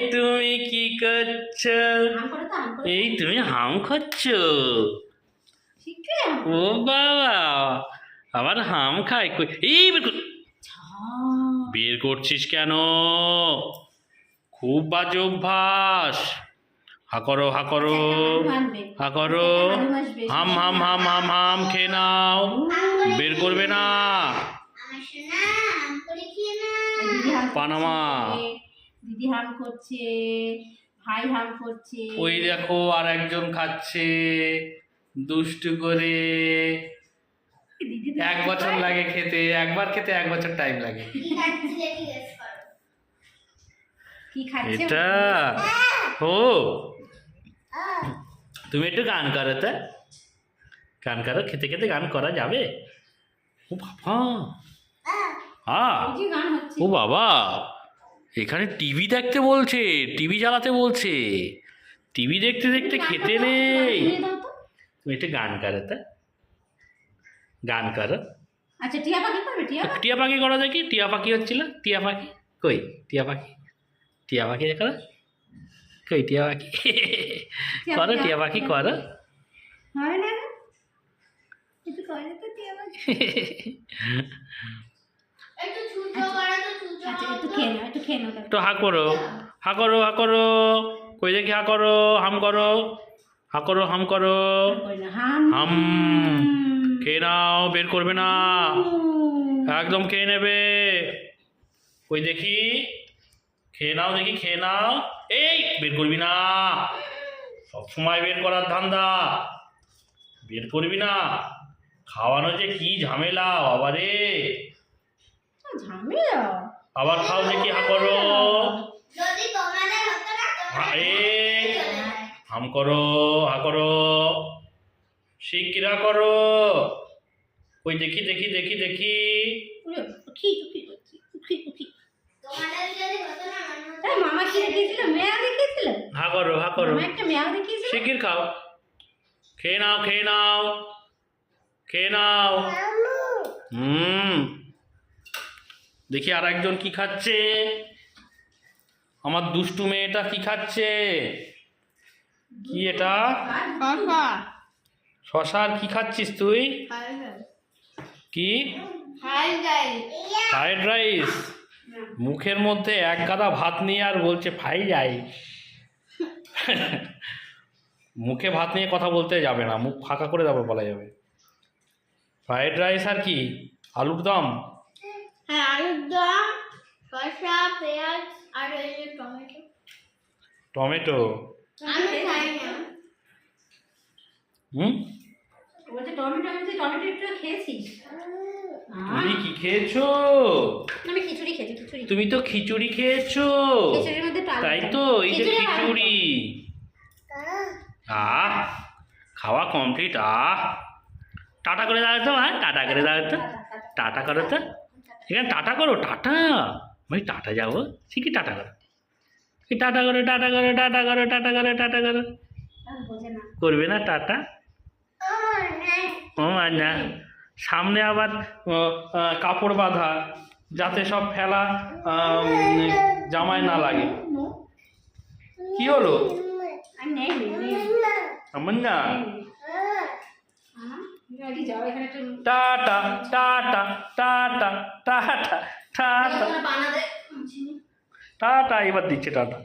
তুমি কি করছ? এই তুমি হাম খাচ্ছ? ও বাবা আবার হাম খাই এই বের কর- বের করছিস কেন? খুব বাজে অভ্যাস। হা করো হা করো হা করো। হাম হাম হাম হাম হাম খেয়ে নাও। বের করবে না। পানামা। দিদি হাম করছে ভাই হাম করছে। ওই দেখো আর একজন খাচ্ছে দুষ্টু করে। এক বছর লাগে খেতে একবার খেতে এক বছর টাইম লাগে। কি খাচ্ছি এটা ও তুমি একটু গান করো তো। গান করো খেতে খেতে গান করা যাবে। ও বাবা। হ্যাঁ ও বাবা। এখানে টিভি দেখতে বলছে টিভি চালাতে বলছে। টিভি দেখতে দেখতে খেতে নেই। তুমি একটু গান করো তো। গান করো আচ্ছা টিয়া পাখি করবে টিয়া পাখি? টিয়া পাখি করো দেখি টিয়া পাখি হচ্ছিল। টিয়া পাখি? কই? টিয়া পাখি? টিয়া পাখি করো কই টিয়া পাখি? করো টিয়া পাখি করো। হবে না টিয়া পাখি। একটু ছুটো আচ্ছা। একটু হা করো হা করো হা করো। কই দেখি হা করো হাম করো। হা করো হাম করো। হাম। খেয়ে নাও বের করবে না। একদম খেয়ে নেবে। কই দেখি? খেয়ে নাও দেখি খেয়ে নাও। এই বের করবি না। সব সময় বের করার ধান্দা। বের করবি না। খাওয়ানো যে কি ঝামেলা বাবা রে ঝামেলা। আবার খাও দেখি হা করো। যদি তোমাদের হতো না হাম করো হা করো। শিকিরা করো। ওই দেখি দেখি দেখি দেখি। হা করো হা করো। খাও। খেয়ে নাও খেয়ে নাও। খেয়ে নাও। হুম। দেখি আর একজন কি খাচ্ছে। আমার দুষ্টু মেয়েটা কি খাচ্ছে? কি এটা? শশার কি খাচ্ছিস তুই? কি? Fried rice. মুখের মধ্যে এক গাদা ভাত নিয়ে আর বলছে ফাই যাই মুখে ভাত নিয়ে কথা বলতে যাবে না মুখ ফাঁকা করে তারপর বলা যাবে। ফ্রাইড রাইস আর কি? আলুর দম? আলুর শসা পেঁয়াজ আর যে টমেটো। টমেটো? আমি খাই না। হুম? বলছে টমেটো আমি টমেটো একটু খেয়েছিস তুমি কি খেয়েছো? আমি খিচুড়ি খেয়েছি খিচুড়ি। তুমি তো খিচুড়ি খেয়েছো। খিচুড়ির মধ্যে তাই তো এই যে খিচুড়ি আহ। খাওয়া কমপ্লিট আহ। টাটা করে দাও তো হ্যাঁ টাটা করে দাও তো। টাটা করো তো। এখানে টাটা করো, টাটা। ভাই টাটা যাব? ঠিকই টাটা করো। টাটা করো টাটা করো টাটা করো টাটা করো টাটা করো? করবে না টাটা? ও না। সামনে আবার কাপড় বাঁধা, যাতে সব ফেলা জামায় না লাগে। কি হলো? আমার না। Tata tata tata. Tata tata বানাতে টাটা এবার দিচ্ছে টাটা